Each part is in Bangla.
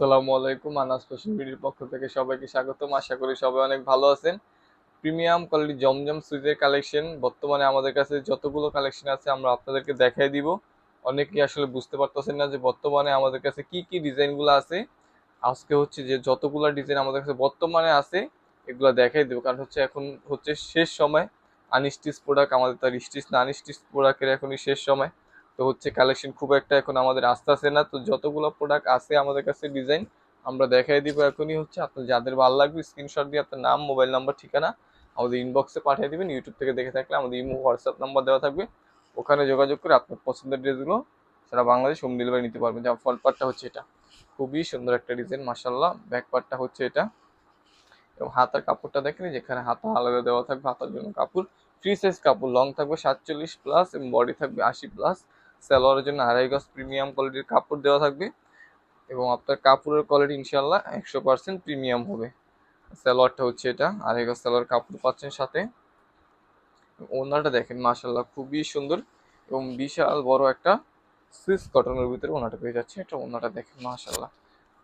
আসসালামু আলাইকুম, আনাস ফ্যাশন পক্ষ থেকে সবাইকে স্বাগতম। আশা করি সবাই অনেক ভালো আছেন। প্রিমিয়াম কোয়ালিটি জমজম সুইজের কালেকশন, বর্তমানে আমাদের কাছে যতগুলো কালেকশন আছে আমরা আপনাদেরকে দেখাই দিব। অনেকেই আসলে বুঝতে পারতেছেন না যে বর্তমানে আমাদের কাছে কি কি ডিজাইনগুলো আছে। আজকে হচ্ছে যে যতগুলো ডিজাইন আমাদের কাছে বর্তমানে আছে, এগুলো দেখাই দেবো। কারণ হচ্ছে এখন হচ্ছে শেষ সময়। আনস্টিচ প্রোডাক্ট আমাদের তার স্টিচ না আনস্টিচ প্রোডাক্টের এখনই শেষ সময়। তো হচ্ছে কালেকশন খুব একটা এখন আমাদের আসতে আসে না, তো যতগুলো প্রোডাক্ট আছে আমাদের কাছে ডিজাইন আমরা দেখাই দিব এখনই হচ্ছে। আপনার যাদের ভালো লাগবে স্ক্রিনশট দিয়ে আপনার নাম মোবাইল নাম্বার ঠিকানা, আমাদের ইনবক্সে পাঠিয়ে দেবেন। ইউটিউব থেকে দেখে থাকলে আমাদের ইমো হোয়াটসঅ্যাপ নাম্বার দেওয়া থাকবে। ওখানে যোগাযোগ করে আপনার পছন্দের ড্রেসগুলো সারা বাংলাদেশ হোম ডেলিভারি নিতে পারবেন। যেমন ফল পার্টটা হচ্ছে এটা। খুবই সুন্দর একটা ডিজাইন মাসাল্লাহ ব্যাক পার্টটা হচ্ছে এটা। এবং হাতার কাপড়টা দেখেন যেখানে হাতা আলাদা দেওয়া থাকবে, হাতার জন্য কাপড়। ফ্রি সাইজ কাপড় লং থাকবে সাতচল্লিশ প্লাস এবং বডি থাকবে আশি প্লাস সালোয়ারের জন্য আড়াই গজ প্রিমিয়াম কোয়ালিটির কাপড় দেওয়া থাকবে এবং আপনার কাপড়ের কোয়ালিটি ইনশাল্লাহ একশো পার্সেন্ট প্রিমিয়াম হবে। সালোয়ারটা হচ্ছে এটা, আড়াই গজ সালোয়ার কাপড় পাচ্ছেন সাথে। ওনাটা দেখেন মাসাল্লাহ খুবই সুন্দর এবং বিশাল বড় একটা সুইস কটনের ভিতরে ওনাটা পেয়ে যাচ্ছে। এটা ওনাটা দেখেন মাসাল্লাহ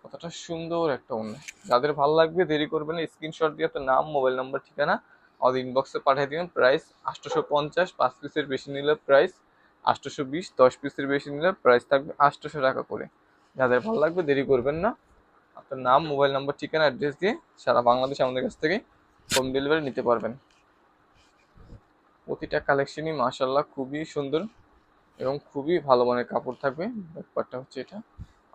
কতটা সুন্দর একটা ওনা। যাদের ভালো লাগবে দেরি করবেন স্ক্রিনশট দিয়ে আপনার নাম, মোবাইল নাম্বার, ঠিকানা আমাদের ইনবক্সে পাঠিয়ে দিবেন। প্রাইস আটশোশো পঞ্চাশ পাঁচ পিসের বেশি নিলে প্রাইস আটশোশো বিশ, দশ পিসের বেশি নিলে প্রাইস থাকবে আটশোশো টাকা করে। যাদের ভালো লাগবে দেরি করবেন না। আপনার নাম মোবাইল নাম্বার ঠিকানা অ্যাড্রেস দিয়ে সারা বাংলাদেশ আমাদের কাছ থেকে হোম ডেলিভারি নিতে পারবেন। প্রতিটা কালেকশনই মাসাল্লাহ খুবই সুন্দর এবং খুবই ভালো মানের কাপড় থাকবে। ব্যাপারটা হচ্ছে এটা।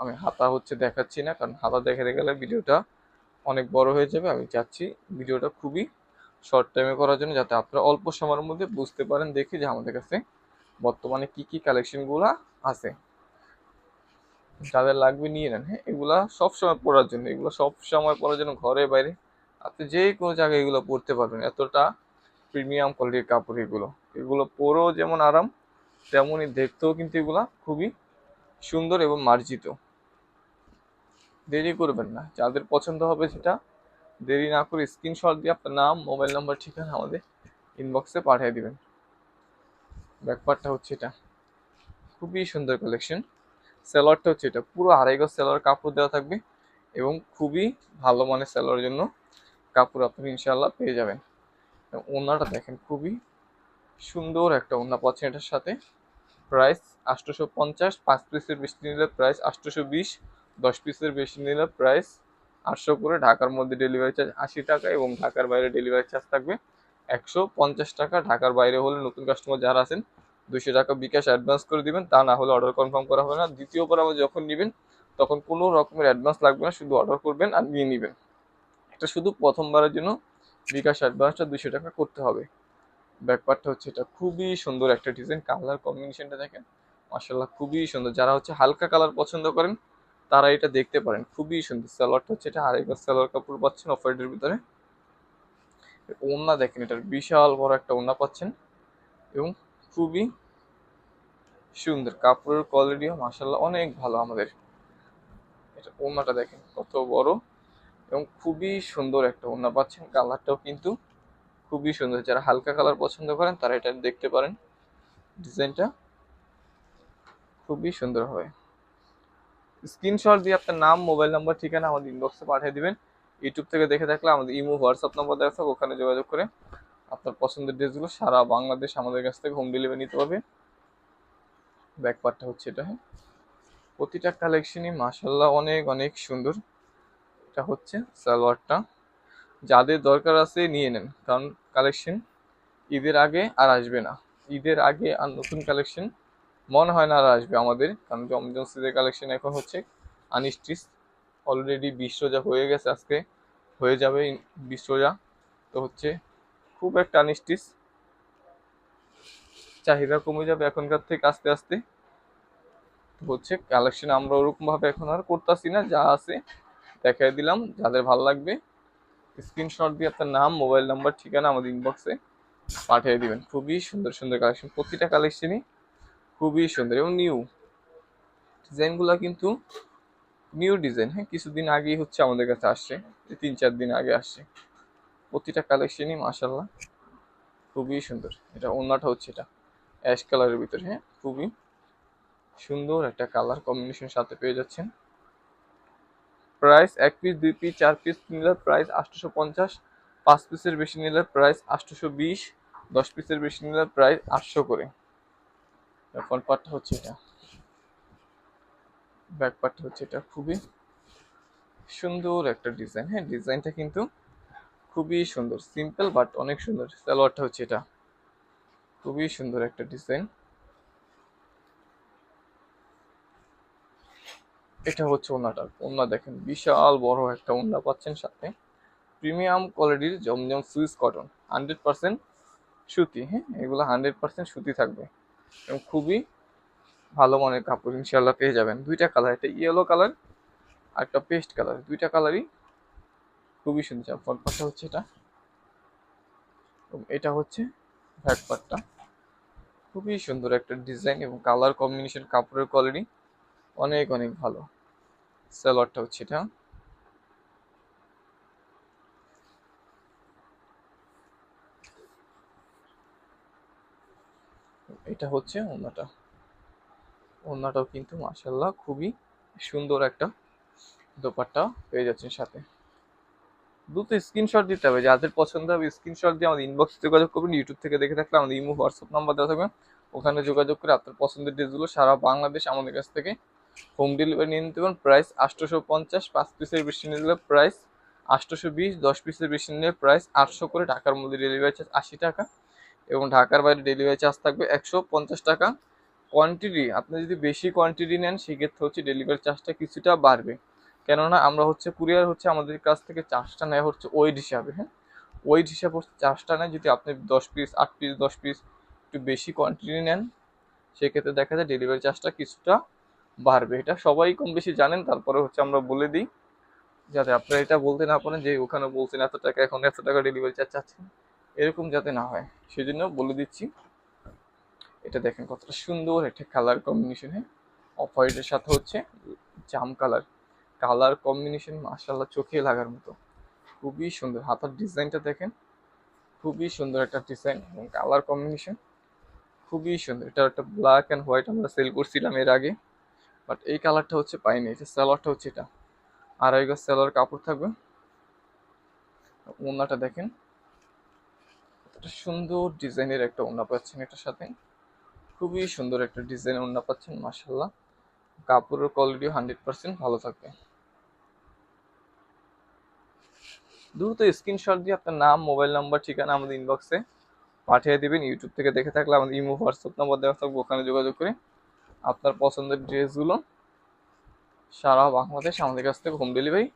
আমি হাতা হচ্ছে দেখাচ্ছি না, কারণ হাতা দেখাতে গেলে ভিডিওটা অনেক বড় হয়ে যাবে। আমি চাচ্ছি ভিডিওটা খুবই শর্ট টাইমে করার জন্য যাতে আপনারা অল্প সময়ের মধ্যে বুঝতে পারেন, দেখি যে আমাদের কাছে বর্তমানে কি কি কালেকশনগুলো আছে? যাদের লাগবে নিয়ে নেন হ্যাঁ? এগুলা সব সময় পরার জন্য, এগুলো সব সময় পরার জন্য ঘরে বাইরে আপনি যে কোনো জায়গায় এগুলো পরতে পারবেন। এতটা প্রিমিয়াম কোয়ালিটির কাপড় এগুলো। এগুলো পরেও যেমন আরাম, তেমনই দেখতেও কিন্তু এগুলা খুবই সুন্দর এবং মার্জিত। দেরি করবেন না। যাদের পছন্দ হবে সেটা দেরি না করে স্ক্রিনশট দিয়ে আপনার নাম মোবাইল নাম্বার ঠিকানা আমাদের ইনবক্সে পাঠিয়ে দিবেন। ব্যাকপারটা হচ্ছে এটা। খুবই সুন্দর কালেকশন সেলরটা হচ্ছে এটা। পুরো আড়াই গজ কাপড় দেওয়া থাকবে এবং খুবই ভালো মানের সেলরের জন্য কাপড় আপনি ইনশাল্লাহ পেয়ে যাবেন। ওনাটা দেখেন, খুবই সুন্দর একটা ওনা পাচ্ছেন এটার সাথে। প্রাইস আটশোশো পঞ্চাশ, পাঁচ পিসের বেশি নিলে প্রাইস আটশোশো বিশ, দশ পিসের বেশি নিলে প্রাইস আটশো করে। ঢাকার মধ্যে ডেলিভারি চার্জ আশি টাকা এবং ঢাকার বাইরে ডেলিভারি চার্জ থাকবে একশো পঞ্চাশ টাকা। ঢাকার বাইরে হলে নতুন কাস্টমার যারা আছেন দুশো টাকা বিকাশ অ্যাডভান্স করে দিবেন, তা না হলে অর্ডার কনফার্ম করা হবে না। দ্বিতীয়বার আবার যখন নেবেন, তখন কোনো রকমের অ্যাডভান্স লাগবে না, শুধু অর্ডার করবেন আর নিয়ে নেবেন। এটা শুধু প্রথমবারের জন্য বিকাশ অ্যাডভান্সটা দুশো টাকা করতে হবে। ব্যাকপারটা হচ্ছে এটা। খুবই সুন্দর একটা ডিজাইন কালার কম্বিনেশনটা দেখেন। মাসাল্লাহ খুবই সুন্দর। যারা হচ্ছে হালকা কালার পছন্দ করেন, তারা এটা দেখতে পারেন। খুবই সুন্দর। সালোয়ারটা হচ্ছে এটা গজ সালোয়ার কাপড় পাচ্ছেন অফ হোয়াইটের ভিতরে। ওড়না দেখেন, এটার বিশাল বড় একটা ওড়না পাচ্ছেন এবং খুবই সুন্দর। কাপড়ের কোয়ালিটিও মাসাল্লাহ অনেক ভালো আমাদের। এটা ওড়নাটা দেখেন, কত বড় এবং খুবই সুন্দর একটা ওড়না পাচ্ছেন। কালারটাও কিন্তু খুবই সুন্দর। যারা হালকা কালার পছন্দ করেন, তারা এটা দেখতে পারেন। ডিজাইনটা খুবই সুন্দর হবে স্ক্রিনশট দিয়ে আপনার নাম, মোবাইল নাম্বার, ঠিকানা আমাদের ইনবক্সে পাঠিয়ে দিবেন। ইউটিউব থেকে দেখে থাকলে আমাদের ইমো হোয়াটসঅ্যাপ নাম্বার দেওয়া থাকবে, ওখানে যোগাযোগ করে আপনার পছন্দের ড্রেসগুলো সারা বাংলাদেশ আমাদের কাছ থেকে হোম ডেলিভারি নিতে পারবে। ব্যাকপারটা হচ্ছে এটা হ্যাঁ। প্রতিটা কালেকশনই মাসাল্লাহ অনেক অনেক সুন্দর। এটা হচ্ছে সালোয়ারটা। যাদের দরকার আছে নিয়ে নেন, কারণ কালেকশন ঈদের আগে আর আসবে না। ঈদের আগে আর নতুন কালেকশন মনে হয় না আর আসবে আমাদের, কারণ জমজম সিদের কালেকশন এখন হচ্ছে আনস্টিচ অলরেডি বিশ রোজা হয়ে গেছে আজকে। হয়ে যাবে বিশ্বজা তো হচ্ছে খুব একটা আনস্টিচ চাহিদা কমে যাবে এখনকার থেকে আস্তে আস্তে। হচ্ছে কালেকশন আমরা ওরকমভাবে এখন আর করতেছি না, যা আছে দেখাই দিলাম, যাদের ভালো লাগবে স্ক্রিনশট দিয়ে আপনার নাম মোবাইল নাম্বার ঠিকানা আমাদের ইনবক্সে পাঠিয়ে দিবেন। খুবই সুন্দর সুন্দর কালেকশন প্রতিটা কালেকশনই খুবই সুন্দর এবং নিউ ডিজাইনগুলো কিন্তু নিউ ডিজাইন হ্যাঁ কিছুদিন আগেই হচ্ছে আমাদের কাছে আসছে তিন চার দিন আগে আসছে। প্রতিটা কালেকশনই মাসাল্লাহ খুবই সুন্দর। এটা অন্যটা হচ্ছে এটা, অ্যাশ কালারের ভিতরে হ্যাঁ খুবই সুন্দর একটা কালার কম্বিনেশন সাথে পেয়ে যাচ্ছেন। প্রাইস এক পিস, দুই পিস, চার পিস নিলে প্রাইস আটশোশো পঞ্চাশ, পাঁচ পিসের বেশি নিলে প্রাইস আটশোশো বিশ, দশ পিসের বেশি নিলে প্রাইস আটশো করে। পার্টটা হচ্ছে এটা। ব্যাক পার্টটা হচ্ছে এটা খুবই সুন্দর একটা ডিজাইন। হ্যাঁ ডিজাইনটা কিন্তু খুবই সুন্দর, সিম্পল বাট অনেক সুন্দর। সালোয়ারটা হচ্ছে এটা, খুবই সুন্দর একটা ডিজাইন। এটা হচ্ছে ওনাটা, ওনা দেখেন, বিশাল বড় একটা ওনা পাচ্ছেন সাথে। প্রিমিয়াম কোয়ালিটির Zamzam Swiss cotton, hundred percent সুতি হ্যাঁ এগুলো হান্ড্রেড পার্সেন্ট সুতি থাকবে। এবং খুবই ভালো মানের কাপড় ইনশাল্লাহ পেয়ে যাবেন। দুইটা কালার একটা ইয়েলো কালার আর একটা পেস্ট কালার দুইটা কালারই খুবই সুন্দর। ফ্রন্ট পার্টটা হচ্ছে এটা এটা হচ্ছে ব্যাক পার্টটা খুবই সুন্দর একটা ডিজাইন এবং কালার কম্বিনেশন কাপড়ের কোয়ালিটি অনেক অনেক ভালো। সালোয়ারটা হচ্ছে এটা। এটা হচ্ছে ওনাটা। ওনাটাও কিন্তু মাসাল্লাহ খুবই সুন্দর একটা দোপাট্টা পেয়ে যাচ্ছেন সাথে। দ্রুত স্ক্রিনশট দিতে হবে, যাদের পছন্দ হবে স্ক্রিনশট দিয়ে আমাদের ইনবক্স যোগাযোগ করবেন ইউটিউব থেকে দেখে থাকলে আমাদের ইমো হোয়াটসঅ্যাপ নাম্বার দেওয়া থাকবে। ওখানে যোগাযোগ করে আপনার পছন্দের ড্রেসগুলো সারা বাংলাদেশ আমাদের কাছ থেকে হোম ডেলিভারি নিয়ে নিতে পারেন। প্রাইস আটশোশো পঞ্চাশ, পাঁচ পিসের বেশি নিলে প্রাইস আটশোশো বিশ, দশ পিসের বেশি নিলে প্রাইস আটশো করে ঢাকার মধ্যে ডেলিভারি চার্জ আশি টাকা এবং ঢাকার বাইরে ডেলিভারি চার্জ থাকবে একশো পঞ্চাশ টাকা। কোয়ান্টিটি আপনি যদি বেশি কোয়ান্টিটি নেন, সেক্ষেত্রে হচ্ছে ডেলিভারি চার্জটা কিছুটা বাড়বে। কেননা আমরা হচ্ছে কুরিয়ার হচ্ছে আমাদের কাছ থেকে চার্জটা নেয় হচ্ছে ওয়েট হিসাবে হ্যাঁ? ওয়েট হিসাবে হচ্ছে চার্জটা নেয় যদি আপনি দশ পিস আট পিস দশ পিস একটু বেশি কোয়ান্টিটি নেন, সেক্ষেত্রে দেখা যায় ডেলিভারি চার্জটা কিছুটা বাড়বে। এটা সবাই কম বেশি জানেন, তারপরে হচ্ছে আমরা বলে দিই। যাতে আপনারা এটা বলতে না পারেন যে ওখানে বলছেন এত টাকা, এখন এত টাকা ডেলিভারি চার্জ চাচ্ছেন এরকম যাতে না হয়। সেই জন্য বলে দিচ্ছি। এটা দেখেন কতটা সুন্দর একটা কালার কম্বিনেশন অফ হোয়াইটের সাথে হচ্ছে জাম কালার কালার কম্বিনেশন মাসাল্লাহ চোখে লাগার মতো। খুবই সুন্দর। হাতার ডিজাইনটা দেখেন, খুবই সুন্দর একটা ডিজাইন এবং কালার কম্বিনেশন খুবই সুন্দর। এটা একটা ব্ল্যাক অ্যান্ড হোয়াইট আমরা সেল করছিলাম এর আগে বাট এই কালারটা হচ্ছে পাইনি। এটা সালোয়ারটা হচ্ছে এটা। আড়াই গজ সালোয়ার কাপড় থাকবে। ওনাটা দেখেন একটা সুন্দর ডিজাইনের একটা ওনা পাচ্ছেন এটার সাথে। খুবই সুন্দর একটা ডিজাইনের ওনা পাচ্ছেন মাসাল্লাহ কাপড়ের কোয়ালিটিও হান্ড্রেড পার্সেন্ট ভালো থাকবে। দ্রুত স্ক্রিনশট দিয়ে আপনার নাম মোবাইল নাম্বার ঠিকানা আমাদের ইনবক্সে পাঠিয়ে দেবেন। ইউটিউব থেকে দেখে থাকলে আমাদের ইমো হোয়াটসঅ্যাপ নাম্বার দেওয়া থাকবে, ওখানে যোগাযোগ করে আপনার পছন্দের ড্রেসগুলো সারা বাংলাদেশ আমাদের কাছ থেকে হোম ডেলিভারি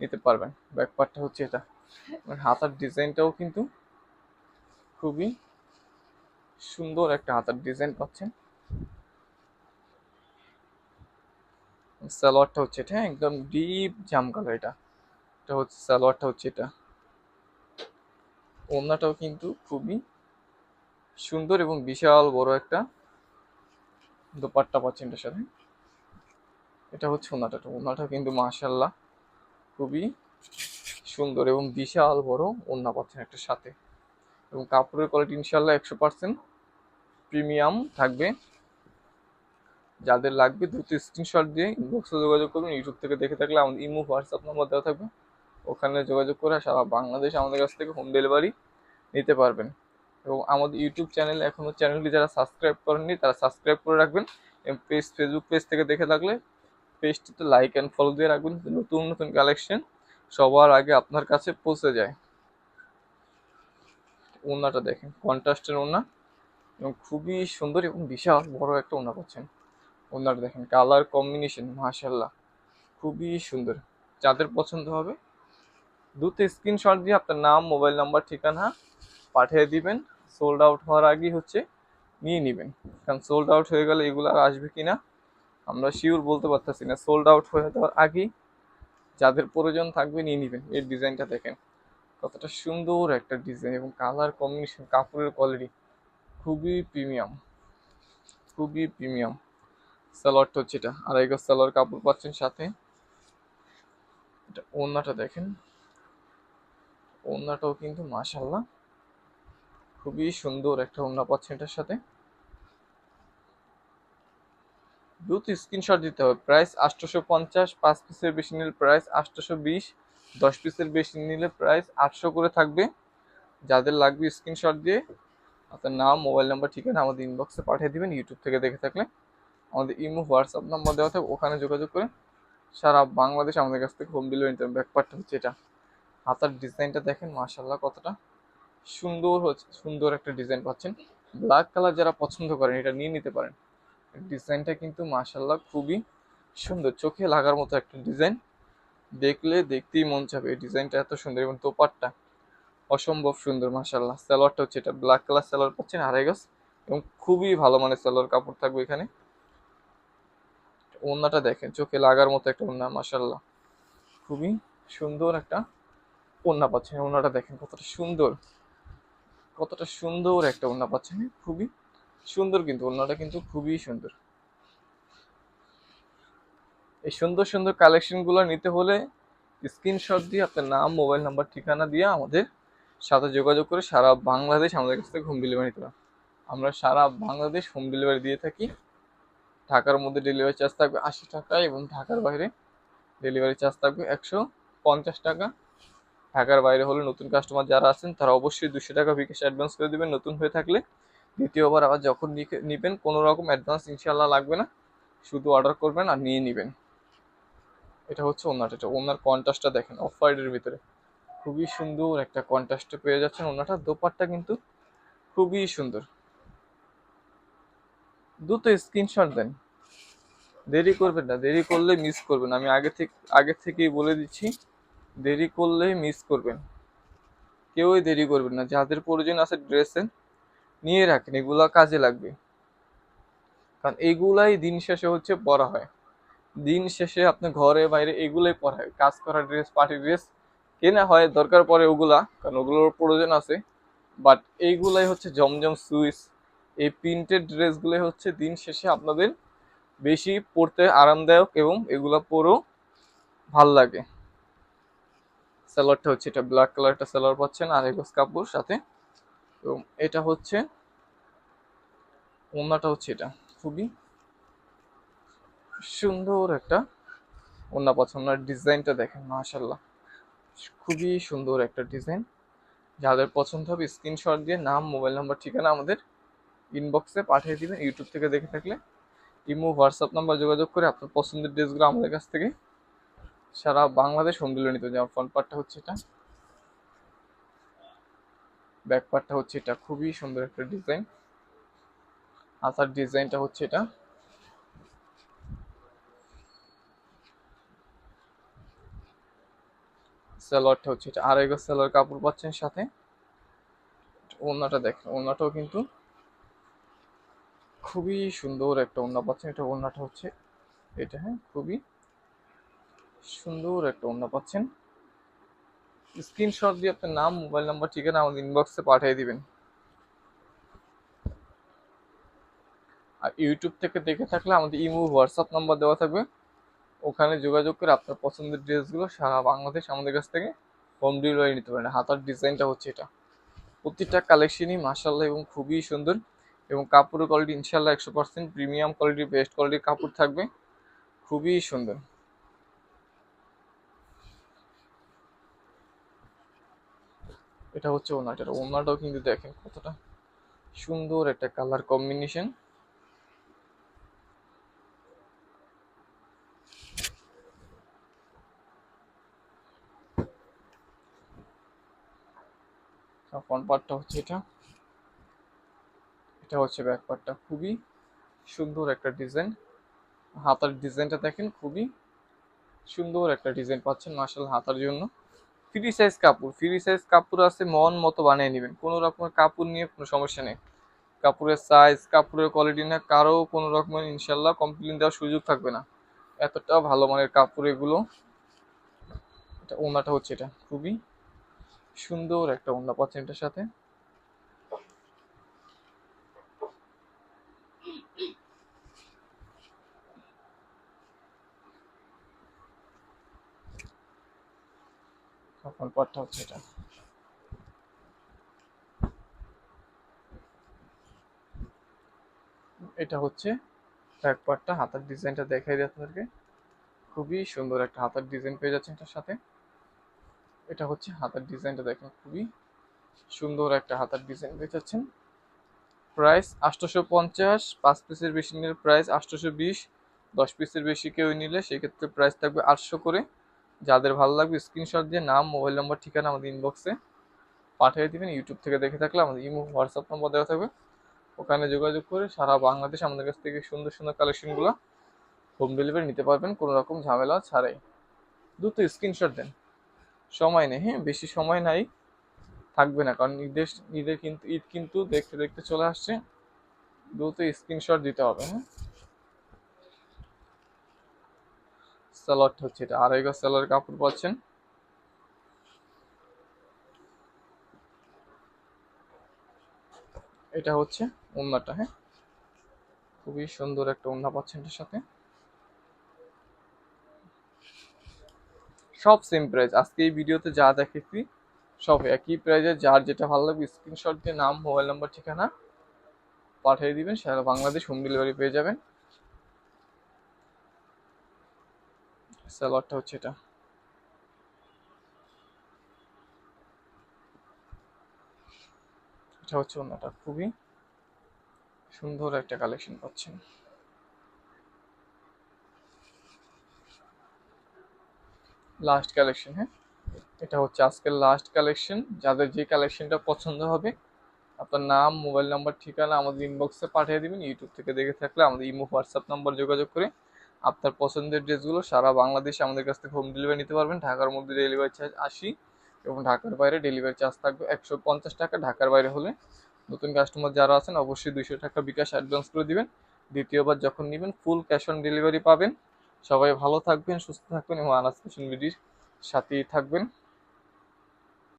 নিতে পারবেন। ব্যাক পার্টটা হচ্ছে এটা। হাতার ডিজাইনটাও কিন্তু খুবই সুন্দর একটা হাতার ডিজাইন পাচ্ছেন। সালোয়ারটা হচ্ছে এটা হ্যাঁ, একদম ডিপ জাম কালার এটা। এটা হচ্ছে সালোয়ারটা হচ্ছে এটা। ওড়নাটাও কিন্তু খুবই সুন্দর এবং বিশাল বড় একটা দোপাট্টা পাচ্ছেন এটার সাথে। এটা হচ্ছে ওনাটা ওনাটা কিন্তু মাশাল্লাহ খুবই সুন্দর এবং বিশাল বড় ওন্না পাচ্ছেন একটা সাথে। এবং কাপড়ের কোয়ালিটি ইনশাল্লাহ একশো পার্সেন্ট প্রিমিয়াম থাকবে। যাদের লাগবে দ্রুত স্ক্রিনশট দিয়ে ইনবক্সে যোগাযোগ করবেন ইউটিউব থেকে দেখে থাকলে আমাদের ইমো হোয়াটসঅ্যাপ নাম্বার দেওয়া থাকবে। ওখানে যোগাযোগ করে সারা বাংলাদেশ আমাদের কাছ থেকে হোম ডেলিভারি নিতে পারবেন। এবং আমাদের ইউটিউব চ্যানেলে এখনও চ্যানেলটি যারা সাবস্ক্রাইব করেননি, তারা সাবস্ক্রাইব করে রাখবেন। এবং পেজ ফেসবুক পেজ থেকে দেখে থাকলে পেজটিতে লাইক অ্যান্ড ফলো দিয়ে রাখবেন নতুন নতুন কালেকশন সবার আগে আপনার কাছে পৌঁছে যায়। ওনাটা দেখেন কন্ট্রাস্টের ওনা এবং খুবই সুন্দর এবং বিশাল বড় একটা ওনা পাচ্ছেন। ওনাটা দেখেন, কালার কম্বিনেশন মাশাল্লাহ খুবই সুন্দর। যাদের পছন্দ হবে, দ্রুত স্ক্রিনশট দিয়ে আপনার নাম, মোবাইল নাম্বার, ঠিকানা পাঠিয়ে দিবেন। সোল্ড আউট হওয়ার আগেই হচ্ছে নিয়ে নেবেন। কারণ সোল্ড আউট হয়ে গেলে এগুলো আর আসবে কি না আমরা শিওর বলতে পারতেছি না। সোল্ড আউট হয়ে যাওয়ার আগেই যাদের প্রয়োজন থাকবে নিয়ে নেবেন। এর ডিজাইনটা দেখেন, কতটা সুন্দর একটা ডিজাইন এবং কালার কম্বিনেশন, কাপড়ের কোয়ালিটি খুবই প্রিমিয়াম খুবই প্রিমিয়াম। সালোয়ারটা হচ্ছে এটা, আড়াই গজ সালোয়ার কাপড় পাচ্ছেন সাথে। এটা ওড়নাটা দেখেন, ওড়নাটাও কিন্তু মাশাল্লাহ খুবই সুন্দর একটা ওড়না পাচ্ছেন এটার সাথে। দ্রুত স্ক্রিনশট দিতে হবে প্রাইস আটশোশো পঞ্চাশ, পাঁচ পিসের বেশি নিলে প্রাইস আটশোশো বিশ, দশ পিসের বেশি নিলে প্রাইস আটশো করে থাকবে। যাদের লাগবে স্ক্রিনশট দিয়ে আপনার নাম মোবাইল নাম্বার ঠিকানা আমাদের ইনবক্সে পাঠিয়ে দিবেন ইউটিউব থেকে দেখে থাকলে। আমাদের ইমো হোয়াটসঅ্যাপ নাম্বার দেওয়া থাকবে, ওখানে যোগাযোগ করে সারা বাংলাদেশ আমাদের কাছ থেকে হোম ডেলিভারি নিতে ব্যাকপারটা হচ্ছে এটা। হাতার ডিজাইনটা দেখেন মার্শাল্লাহ কতটা সুন্দর হচ্ছে, সুন্দর একটা ডিজাইন পাচ্ছেন। ব্ল্যাক কালার যারা পছন্দ করেন, এটা নিয়ে নিতে পারেন। ডিজাইনটা কিন্তু মার্শাল্লাহ খুবই সুন্দর, চোখে লাগার মতো একটা ডিজাইন। দেখলে দেখতেই মন চাবে, এই ডিজাইনটা এত সুন্দর এবং তোপারটা অসম্ভব সুন্দর মাশাল্লাহ সালোয়ারটা হচ্ছে এটা ব্ল্যাক কালার সালোয়ার পাচ্ছেন আড়াই গজ এবং খুবই ভালো মানের সালোয়ার কাপড় থাকবে এখানে। ওড়নাটা দেখেন, চোখে লাগার মতো একটা ওড়না মাশাল্লাহ খুবই সুন্দর একটা ওড়না পাচ্ছেন। ওড়নাটা দেখেন কতটা সুন্দর কতটা সুন্দর একটা ওড়না পাচ্ছেন। খুবই সুন্দর কিন্তু ওড়নাটা কিন্তু খুবই সুন্দর। এই সুন্দর সুন্দর কালেকশনগুলো নিতে হলে স্ক্রিনশট দিয়ে আপনার নাম মোবাইল নাম্বার ঠিকানা দিয়ে আমাদের সাথে যোগাযোগ করে সারা বাংলাদেশ আমাদের কাছ থেকে হোম ডেলিভারি নিতে আমরা সারা বাংলাদেশ হোম ডেলিভারি দিয়ে থাকি। ঢাকার মধ্যে ডেলিভারি চার্জ থাকবে আশি টাকা এবং ঢাকার বাইরে ডেলিভারি চার্জ থাকবে একশো পঞ্চাশ টাকা। ঢাকার বাইরে হলে নতুন কাস্টমার যারা আছেন, তারা অবশ্যই দুশো টাকা বিকাশ অ্যাডভান্স করে দেবেন নতুন হয়ে থাকলে। দ্বিতীয়বার আবার যখন নিবেন, কোনো রকম অ্যাডভান্স ইনশাল্লাহ লাগবে না। শুধু অর্ডার করবেন আর নিয়ে নেবেন। এটা হচ্ছে ওনার এটা ওনার কন্ট্রাস্টটা দেখেন অফ হোয়াইটের ভিতরে। খুবই সুন্দর একটা কন্ট্রাস্ট পেয়ে যাচ্ছেন। ওনাটা দোপারটা কিন্তু খুবই সুন্দর। দ্রুত স্ক্রিনশট দেন। দেরি করবেন না, দেরি করলে মিস করবেন। আমি আগে থেকে আগে থেকেই বলে দিচ্ছি, দেরি করলে মিস করবেন। কেউই দেরি করবেন না। যাদের প্রয়োজন আছে ড্রেসের নিয়ে রাখেন। এগুলা কাজে লাগবে। কারণ এগুলাই দিন শেষে হচ্ছে পরা হয়। দিন শেষে আপনি ঘরে বাইরে এগুলোই পরা হয়। কাজ করা ড্রেস পার্টি ড্রেস কেনা হয় দরকার পড়ে ওগুলা, কারণ ওগুলোর প্রয়োজন আছে। বাট এইগুলাই হচ্ছে জমজম সুইস এই প্রিন্টেড ড্রেসগুলো হচ্ছে দিন শেষে আপনাদের বেশি পরতে আরামদায়ক এবং এগুলো পরেও ভালো লাগে। সালোয়ারটা হচ্ছে এটা ব্ল্যাক কালারটা সালোয়ার পাচ্ছেন আর এগোস কাপড় সাথে। এবং এটা হচ্ছে ওনাটা হচ্ছে এটা, খুবই সুন্দর একটা ওনা পছন্দ ডিজাইনটা দেখেন মাশাল্লাহ খুবই সুন্দর একটা ডিজাইন। যাদের পছন্দ হবে স্ক্রিনশট দিয়ে নাম, মোবাইল নাম্বার, ঠিকানা আমাদের ইনবক্সে পাঠিয়ে দিবেন ইউটিউব থেকে দেখে থাকলে। ইমো হোয়াটসঅ্যাপ নাম্বার যোগাযোগ করে আপনার পছন্দের ড্রেসগুলো আমাদের কাছ থেকে সারা বাংলাদেশ হোম ডেলিভারি নিতে যেমন ফ্রন্ট পার্টটা হচ্ছে এটা ব্যাক পার্টটা হচ্ছে এটা। খুবই সুন্দর একটা ডিজাইন। হাতার ডিজাইনটা হচ্ছে এটা। সালোয়ারটা হচ্ছে এটা। আড়াই গজ কাপড় পাচ্ছেন সাথে। ওড়নাটা দেখেন, ওড়নাটাও কিন্তু খুবই সুন্দর একটা ওড়না পাচ্ছেন। এটা ওড়নাটা হচ্ছে এটা হ্যাঁ খুবই সুন্দর একটা ওড়না পাচ্ছেন। স্ক্রিনশট দিয়ে আপনার নাম, মোবাইল নাম্বার, ঠিকানা আমাদের ইনবক্সে পাঠিয়ে দিবেন। আর ইউটিউব থেকে দেখে থাকলে আমাদের ইমো, হোয়াটসঅ্যাপ নাম্বার দেওয়া থাকবে। ওখানে যোগাযোগ করে আপনার পছন্দের ড্রেসগুলো সারা বাংলাদেশ আমাদের কাছ থেকে হোম ডেলিভারি নিতে পারেন। হাতার ডিজাইনটা হচ্ছে এটা। প্রতিটা কালেকশনই মাসাল্লাহ এবং খুবই সুন্দর এবং কাপড়ের কোয়ালিটি ইনশাল্লাহ একশো পার্সেন্ট প্রিমিয়াম কোয়ালিটির বেস্ট কোয়ালিটির কাপড় থাকবে। খুবই সুন্দর। এটা হচ্ছে ওনাটা ওনাটাও কিন্তু দেখেন কতটা সুন্দর একটা কালার কম্বিনেশন ফ্রন্ট পার্টটা হচ্ছে এটা। এটা হচ্ছে ব্যাক পার্টটা খুবই সুন্দর একটা ডিজাইন হাতার ডিজাইনটা দেখেন, খুবই সুন্দর একটা ডিজাইন পাচ্ছেন মার্শাল হাতার জন্য। ফ্রি সাইজ কাপড়। ফ্রি সাইজ কাপড় আছে, মন মতো বানিয়ে নেবেন। কোনো রকমের কাপড় নিয়ে কোনো সমস্যা নেই। কাপড়ের সাইজ কাপড়ের কোয়ালিটি না, কারও কোনো রকমের ইনশাল্লাহ কমপ্লেন দেওয়ার সুযোগ থাকবে না। এতটা ভালো মানের কাপড় এগুলো। এটা ওনাটা হচ্ছে এটা। খুবই সুন্দর একটা ওনা পাচ্ছেন সাথে। এখন পাটটা হচ্ছে এটা। এটা হচ্ছে ব্যাক পার্টটা হাতার ডিজাইনটা দেখাই দিই আপনাদেরকে। খুবই সুন্দর একটা হাতার ডিজাইন পেয়ে যাচ্ছেন এটার সাথে। এটা হচ্ছে হাতার ডিজাইনটা দেখেন খুবই সুন্দর একটা হাতার ডিজাইন পেয়ে যাচ্ছেন প্রাইস আটশোশো পঞ্চাশ পাঁচ পিসের বেশি নিলে প্রাইস আটশোশো বিশ দশ পিসের বেশি কেউ নিলে সেক্ষেত্রে প্রাইস থাকবে আটশো করে। যাদের ভালো লাগবে স্ক্রিনশট দিয়ে নাম, মোবাইল নাম্বার, ঠিকানা আমাদের ইনবক্সে পাঠিয়ে দেবেন। ইউটিউব থেকে দেখে থাকলে আমাদের ইমো হোয়াটসঅ্যাপ নম্বর দেওয়া থাকবে। ওখানে যোগাযোগ করে সারা বাংলাদেশ আমাদের কাছ থেকে সুন্দর সুন্দর কালেকশনগুলো হোম ডেলিভারি নিতে পারবেন। কোনো রকম ঝামেলা ছাড়াই। দ্রুত স্ক্রিনশট দেন। সময় নেই। হ্যাঁ বেশি সময় নাই, থাকবে না। কারণ ঈদের ঈদের কিন্তু, ঈদ কিন্তু দেখতে দেখতে চলে আসছে। দ্রুত স্ক্রিনশট দিতে হবে হ্যাঁ। স্যালাড হচ্ছে এটা। আড়াই গজ স্যালার কাপড় পাচ্ছেন। এটা হচ্ছে ওন্নাটা হ্যাঁ। খুবই সুন্দর একটা ওন্না পাচ্ছেন এটার সাথে। সব সেম প্রাইস আজকে এই ভিডিওতে যা দেখেছি, সব একই প্রাইজে যার যেটা ভালো লাগবে স্ক্রিনশট দিয়ে নাম মোবাইল নাম্বার ঠিকানা পাঠিয়ে দিবেন সারা বাংলাদেশ হোম ডেলিভারি পেয়ে যাবেন। স্যালাডটা হচ্ছে এটা। এটা হচ্ছে অন্যটা। খুবই সুন্দর একটা কালেকশন পাচ্ছেন। লাস্ট কালেকশন হ্যাঁ? এটা হচ্ছে আজকের লাস্ট কালেকশন যাদের যে কালেকশনটা পছন্দ হবে, আপনার নাম মোবাইল নাম্বার ঠিকানা আমাদের ইনবক্সে পাঠিয়ে দিবেন। ইউটিউব থেকে দেখে থাকলে আমাদের ইমো হোয়াটসঅ্যাপ নাম্বার যোগাযোগ করে আপনার পছন্দের ড্রেসগুলো সারা বাংলাদেশে আমাদের কাছ থেকে হোম ডেলিভারি নিতে পারবেন। ঢাকার মধ্যে ডেলিভারি চার্জ আশি এবং ঢাকার বাইরে ডেলিভারি চার্জ থাকবে একশো পঞ্চাশ টাকা। ঢাকার বাইরে হলে নতুন কাস্টমার যারা আছেন, অবশ্যই দুইশো টাকা বিকাশ অ্যাডভান্স করে দিবেন। দ্বিতীয়বার যখন নেবেন ফুল ক্যাশ অন ডেলিভারি পাবেন। সবাই ভালো থাকবেন সুস্থ থাকবেন এবং আনাজ ফ্যাশন বিডির সাথেই থাকবেন।